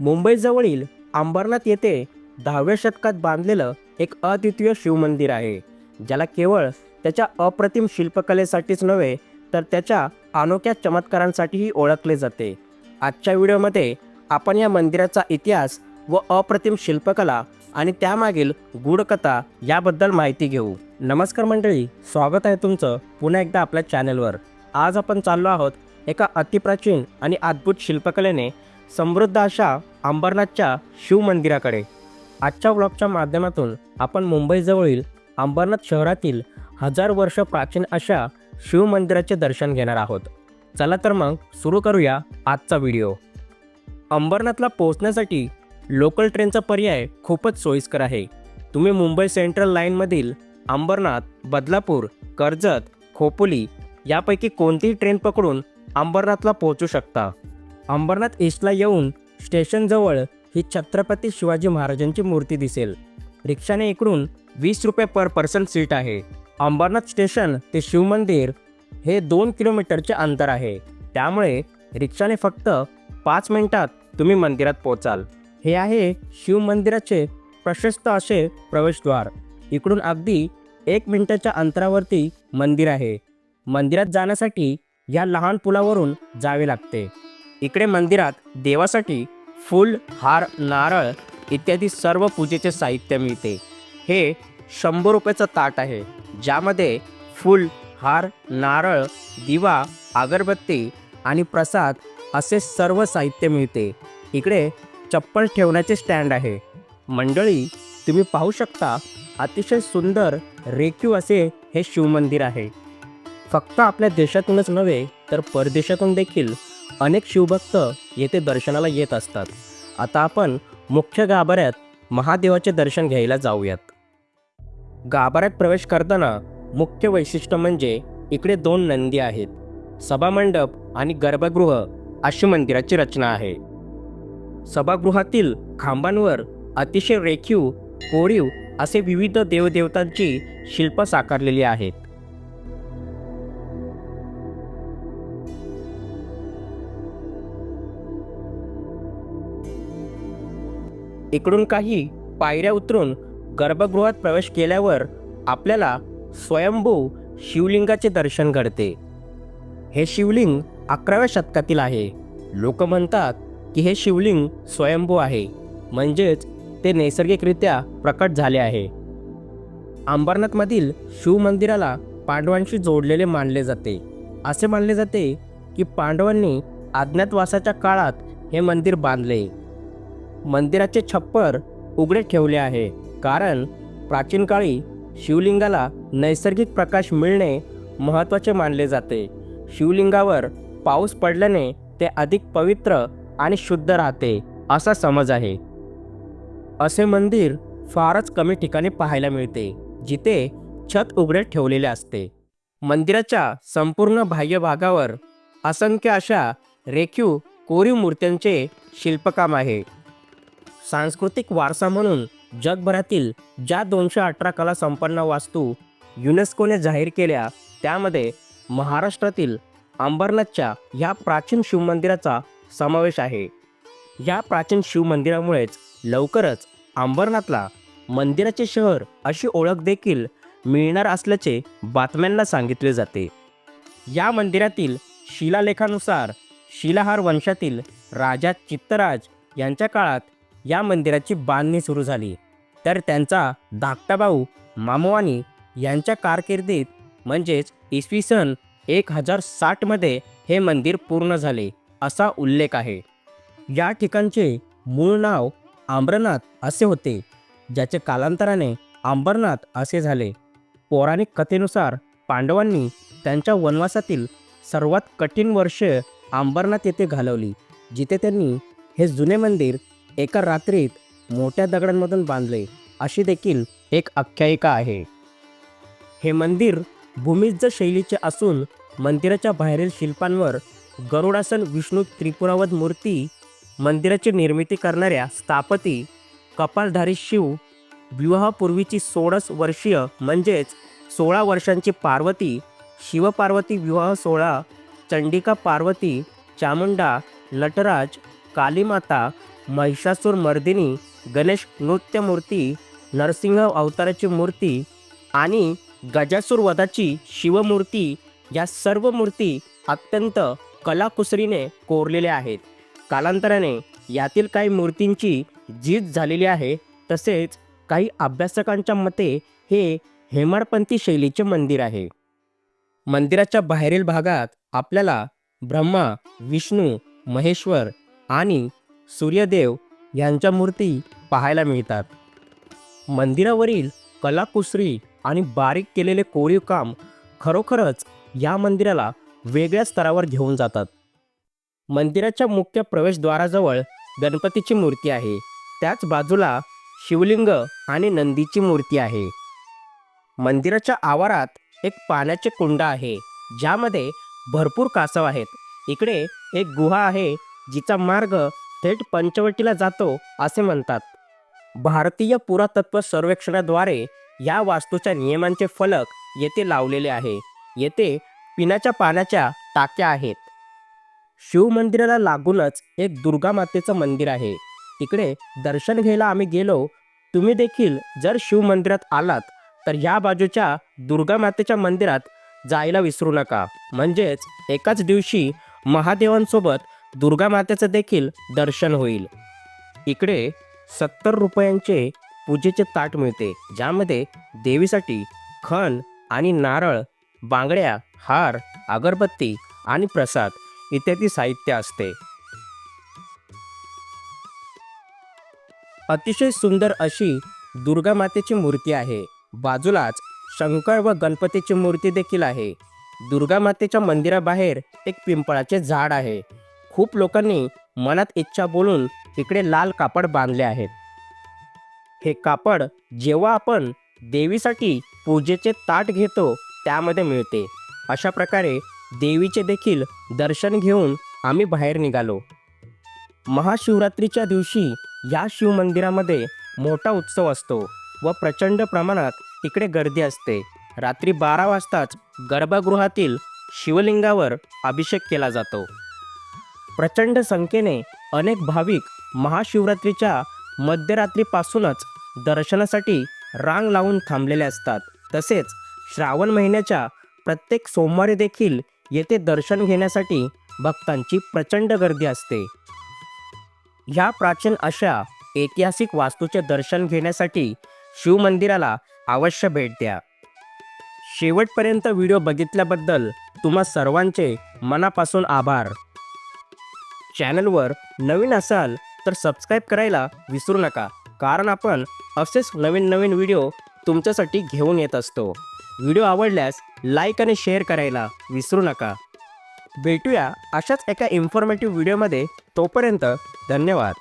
मुंबईजवळील अंबरनाथ येथे दहाव्या शतकात बांधलेलं एक अद्वितीय शिवमंदिर आहे ज्याला केवळ त्याच्या अप्रतिम शिल्पकलेसाठीच नव्हे तर त्याच्या अनोख्या चमत्कारांसाठीही ओळखले जाते. आजच्या व्हिडिओमध्ये आपण या मंदिराचा इतिहास व अप्रतिम शिल्पकला आणि त्यामागील गूढकथा याबद्दल माहिती घेऊ. नमस्कार मंडळी स्वागत आहे तुमचं पुन्हा एकदा आपल्या चॅनलवर आज आपण चाललो आहोत एका अतिप्राचीन आणि अद्भुत शिल्पकलेने समृद्ध अशा अंबरनाथच्या शिवमंदिराकडे आजच्या ब्लॉगच्या माध्यमातून आपण मुंबईजवळील अंबरनाथ शहरातील हजार वर्ष प्राचीन अशा शिवमंदिराचे दर्शन घेणार आहोत. चला तर मग सुरू करूया आजचा व्हिडिओ. अंबरनाथला पोहोचण्यासाठी लोकल ट्रेनचा पर्याय खूपच सोयीस्कर आहे. तुम्ही मुंबई सेंट्रल लाईनमधील अंबरनाथ बदलापूर कर्जत खोपोली यापैकी कोणतीही ट्रेन पकडून अंबरनाथला पोहोचू शकता. अंबरनाथ ईस्टला येऊन स्टेशनजवळ ही छत्रपती शिवाजी महाराजांची मूर्ती दिसेल. रिक्षाने इकडून वीस रुपये पर पर्सन सीट आहे. अंबरनाथ स्टेशन ते शिवमंदिर हे दोन किलोमीटरचे अंतर आहे. त्यामुळे रिक्षाने फक्त पाच मिनिटात तुम्ही मंदिरात पोचाल हे आहे शिवमंदिराचे प्रशस्त असे प्रवेशद्वार. इकडून अगदी एक मिनिटाच्या अंतरावरती मंदिर आहे. मंदिरात जाण्यासाठी या लहान पुलावरून जावे लागते. इकडे मंदिरात देवासाठी फूल हार नारळ इत्यादी सर्व पूजेचे साहित्य मिळते. हे शंभर रुपयाचं ताट आहे ज्यामध्ये फूल हार नारळ दिवा अगरबत्ती आणि प्रसाद असे सर्व साहित्य मिळते. इकडे चप्पल ठेवण्याचे स्टँड आहे. मंडळी तुम्ही पाहू शकता अतिशय सुंदर रेखीव असे हे शिवमंदिर आहे. फक्त आपल्या देशातूनच नव्हे तर परदेशातून देखील अनेक शिवभक्त येथे दर्शनाला येत असतात. आता आपण मुख्य गाभाऱ्यात महादेवाचे दर्शन घ्यायला जाऊयात. गाभाऱ्यात प्रवेश करताना मुख्य वैशिष्ट्य म्हणजे इकडे दोन नंदी आहेत. सभामंडप आणि गर्भगृह अशी मंदिराची रचना आहे. सभागृहातील खांबांवर अतिशय रेखीव कोरीव असे विविध देवदेवतांची शिल्प साकारलेली आहेत. इकडून काही पायऱ्या उतरून गर्भगृहात प्रवेश केल्यावर आपल्याला स्वयंभू शिवलिंगाचे दर्शन घडते. हे शिवलिंग अकराव्या शतकातील आहे. लोक म्हणतात की हे शिवलिंग स्वयंभू आहे. म्हणजेच ते नैसर्गिकरित्या प्रकट झाले आहे. अंबरनाथमधील शिवमंदिराला पांडवांशी जोडलेले मानले जाते. असे मानले जाते की पांडवांनी अज्ञातवासाच्या काळात हे मंदिर बांधले. मंदिराचे छप्पर उघडे ठेवले आहे. कारण प्राचीन काळी शिवलिंगाला नैसर्गिक प्रकाश मिळणे महत्त्वाचे मानले जाते. शिवलिंगावर पाऊस पडल्याने ते अधिक पवित्र आणि शुद्ध राहते असा समज आहे. असे मंदिर फारच कमी ठिकाणी पाहायला मिळते जिथे छत उघडे ठेवलेले असते. मंदिराच्या संपूर्ण बाह्य भागावर असंख्य अशा रेखीव कोरीव मूर्त्यांचे शिल्पकाम आहे. सांस्कृतिक वारसा म्हणून जगभरातील ज्या दोनशे अठरा कला संपन्न वास्तू युनेस्कोने जाहीर केल्या त्यामध्ये महाराष्ट्रातील अंबरनाथच्या ह्या प्राचीन शिवमंदिराचा समावेश आहे. या प्राचीन शिवमंदिरामुळेच लवकरच अंबरनाथला मंदिराचे शहर अशी ओळख देखील मिळणार असल्याचे बातम्यांना सांगितले जाते. या मंदिरातील शिलालेखानुसार शिलाहार वंशातील राजा चित्तराज यांच्या काळात या मंदिराची बांधणी सुरू झाली. तर त्यांचा धाकटा भाऊ मामवानी यांच्या कारकिर्दीत म्हणजेच इसवी सन एक हजार साठमध्ये हे मंदिर पूर्ण झाले असा उल्लेख आहे. या ठिकाणचे मूळ नाव आंबरनाथ असे होते ज्याचे कालांतराने आंबरनाथ असे झाले. पौराणिक कथेनुसार पांडवांनी त्यांच्या वनवासातील सर्वात कठीण वर्ष आंबरनाथ येथे घालवली जिथे त्यांनी हे जुने मंदिर एका रात्रीत मोठ्या दगडांमधून बांधले अशी देखील एक आख्यायिका आहे. हे मंदिर भूमिज्ज शैलीचे असून मंदिराच्या बाहेरील शिल्पांवर गरुडासन विष्णू त्रिपुरावत मूर्ती मंदिराची निर्मिती करणाऱ्या स्थापती कपालधारी शिव विवाहापूर्वीची सोळस वर्षीय म्हणजेच सोळा वर्षांची पार्वती शिवपार्वती विवाह सोहळा चंडिका पार्वती चामुंडा नटराज कालीमाता महिषासूर मर्दिनी गणेश नृत्य मूर्ती नरसिंह अवताराची मूर्ती आणि गजासूर वधाची शिवमूर्ती या सर्व मूर्ती अत्यंत कलाकुसरीने कोरलेल्या आहेत. कालांतराने यातील काही मूर्तींची जीत झालेली आहे. तसेच काही अभ्यासकांच्या मते हे हेमाडपंथी शैलीचे मंदिर आहे. मंदिराच्या बाहेरील भागात आपल्याला ब्रह्मा विष्णू महेश्वर आणि सूर्यदेव यांच्या मूर्ती पाहायला मिळतात. मंदिरावरील कलाकुसरी आणि बारीक केलेले कोरीव काम खरोखरच या मंदिराला वेगळ्या स्तरावर घेऊन जातात. मंदिराच्या मुख्य प्रवेशद्वाराजवळ गणपतीची मूर्ती आहे. त्याच बाजूला शिवलिंग आणि नंदीची मूर्ती आहे. मंदिराच्या आवारात एक पाण्याचे कुंड आहे ज्यामध्ये भरपूर कासव आहेत. इकडे एक गुहा आहे जिचा मार्ग थेट पंचवटीला जातो असे म्हणतात. भारतीय पुरातत्व सर्वेक्षणाद्वारे या वास्तूच्या नियमांचे फलक येथे लावलेले आहे. येथे पिण्याच्या पाण्याच्या टाक्या आहेत. शिवमंदिराला लागूनच एक दुर्गा मातेचं मंदिर आहे. तिकडे दर्शन घ्यायला आम्ही गेलो. तुम्ही देखील जर शिवमंदिरात आलात तर या बाजूच्या दुर्गा मातेच्या मंदिरात जायला विसरू नका. म्हणजेच एकाच दिवशी महादेवांसोबत दुर्गा मातेचं देखील दर्शन होईल. इकडे सत्तर रुपयांचे पूजेचे ताट मिळते ज्यामध्ये देवीसाठी खण आणि नारळ बांगड्या हार अगरबत्ती आणि प्रसाद इत्यादी साहित्य असते. अतिशय सुंदर अशी दुर्गा मातेची मूर्ती आहे. बाजूलाच शंकर व गणपतीची मूर्ती देखील आहे. दुर्गा मातेच्या मंदिराबाहेर एक पिंपळाचे झाड आहे. खूप लोकांनी मनात इच्छा बोलून इकडे लाल कापड बांधले आहेत. हे कापड जेव्हा आपण देवीसाठी पूजेचे ताट घेतो त्यामध्ये मिळते. अशा प्रकारे देवीचे देखील दर्शन घेऊन आम्ही बाहेर निघालो. महाशिवरात्रीच्या दिवशी या शिवमंदिरामध्ये मोठा उत्सव असतो व प्रचंड प्रमाणात इकडे गर्दी असते. रात्री बारा वाजताच गर्भगृहातील शिवलिंगावर अभिषेक केला जातो. प्रचंड संख्येने अनेक भाविक महाशिवरात्रीच्या मध्यरात्रीपासूनच दर्शनासाठी रांग लावून थांबलेले असतात. तसेच श्रावण महिन्याच्या प्रत्येक सोमवारी देखील येथे दर्शन घेण्यासाठी भक्तांची प्रचंड गर्दी असते. ह्या प्राचीन अशा ऐतिहासिक वास्तूचे दर्शन घेण्यासाठी शिवमंदिराला अवश्य भेट द्या. शेवटपर्यंत व्हिडिओ बघितल्याबद्दल तुम्हा सर्वांचे मनापासून आभार. चॅनलवर नवीन असाल तर सबस्क्राईब करायला विसरू नका. कारण आपण असेच नवीन नवीन व्हिडिओ तुमच्यासाठी घेऊन येत असतो. व्हिडिओ आवडल्यास लाईक आणि शेअर करायला विसरू नका. भेटूया अशाच एका इन्फॉर्मेटिव्ह व्हिडिओमध्ये तोपर्यंत धन्यवाद.